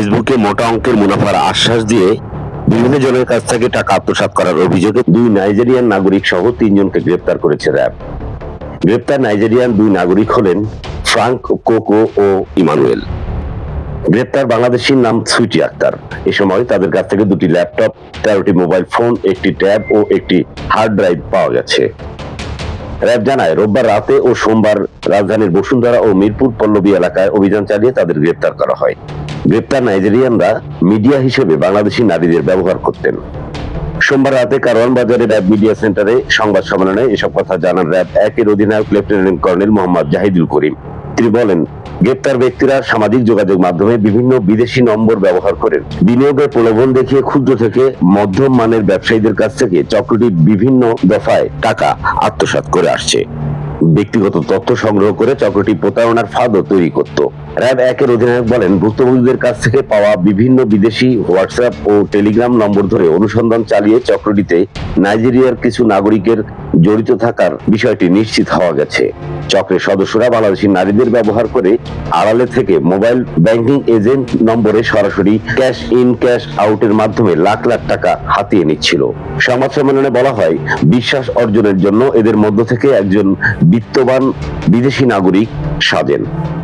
ফেসবুকে মোটা অঙ্কের মুনাফার আশ্বাস দিয়ে বিভিন্ন জনের কাছ থেকে টাকা আত্মসাৎ করার অভিযোগে দুই নাইজেরিয়ান নাগরিক সহ তিনজনকে গ্রেপ্তার করেছে র্যাব। গ্রেপ্তার নাইজেরিয়ান দুই নাগরিক হলেন ফ্রাঙ্ক কোকো ও ইমানুয়েল। গ্রেপ্তার বাংলাদেশির নাম সুইটি আক্তার। এ সময় তাদের কাছ থেকে দুটি ল্যাপটপ, তেরোটি মোবাইল ফোন, একটি ট্যাব ও একটি হার্ড ড্রাইভ পাওয়া গেছে। র্যাব জানায়, রোববার রাতে ও সোমবার রাজধানীর বসুন্ধরা ও মিরপুর পল্লবী এলাকায় অভিযান চালিয়ে তাদের গ্রেপ্তার করা হয়। গ্রেপ্তার নাইজেরিয়ানরা মিডিয়া হিসেবে বাংলাদেশি নারীদের ব্যবহার করতেন। সোমবার রাতে কারওয়ান বাজারে র্যাব মিডিয়া সেন্টারে সংবাদ সম্মেলনে এসব কথা জানান র্যাব একের অধিনায়ক লেফটেন্যান্ট কর্নেল মোহাম্মদ জাহিদুল করিম। তিনি বলেন, গ্রেপ্তার ব্যক্তিরা সামাজিক যোগাযোগ মাধ্যমে বিভিন্ন বিদেশি নম্বর ব্যবহার করেন। বিনিয়োগের প্রলোভন দেখিয়ে ক্ষুদ্র থেকে মধ্যম মানের ব্যবসায়ীদের কাছ থেকে চক্রটি বিভিন্ন দফায় টাকা আত্মসাৎ করে আসছে। ব্যক্তিগত তথ্য সংগ্রহ করে চক্রটি প্রতারণার ফাঁদও তৈরি করত। র্যাব একের অধিনায়ক বলেন, ভুক্তভোগীদের কাছ থেকে পাওয়া বিভিন্ন বিদেশি হোয়াটসঅ্যাপ ও টেলিগ্রাম নম্বর ধরে অনুসন্ধান চালিয়ে চক্রটিতে নাইজেরিয়ার কিছু নাগরিকের জড়িত থাকার বিষয়টি নিশ্চিত হওয়া গেছে। চক্রের সদস্যরা বাংলাদেশি নারীদের ব্যবহার করে আড়ালে থেকে মোবাইল ব্যাংকিং এজেন্ট নম্বরে সরাসরি ক্যাশ ইন, ক্যাশ আউটের মাধ্যমে লাখ লাখ টাকা হাতিয়ে নিচ্ছিল। সংবাদ সম্মেলনে বলা হয়, বিশ্বাস অর্জনের জন্য এদের মধ্য থেকে একজন বিত্তবান বিদেশি নাগরিক সাজেন।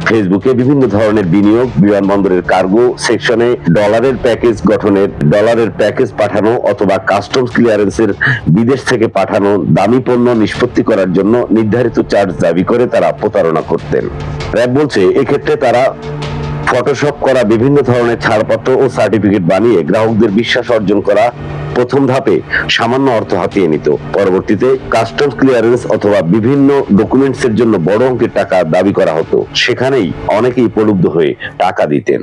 ফেসবুকে বিভিন্ন ধরনের বিনিয়োগ, বিমানবন্দরের কার্গো সেকশনে ডলারের প্যাকেজ গঠনের, ডলারের প্যাকেজ পাঠানো অথবা কাস্টমস ক্লিয়ারেন্সের বিদেশ থেকে পাঠানো দামি পণ্য নিষ্পত্তি করার জন্য নির্ধারিত চার্জ দাবি করে। তারা প্রতারণা করতেন। র্যাব বলছে, এক্ষেত্রে তারা ফটোশপ করা বিভিন্ন ধরনের ছাড়পত্র ও সার্টিফিকেট বানিয়ে গ্রাহকদের বিশ্বাস অর্জন করা প্রথম ধাপে সামান্য অর্থ হাতিয়ে নিত। পরবর্তীতে কাস্টমস ক্লিয়ারেন্স অথবা বিভিন্ন ডকুমেন্টস এর জন্য বড় অঙ্কের টাকা দাবি করা হতো। সেখানেই অনেকেই প্রলুব্ধ হয়ে টাকা দিতেন।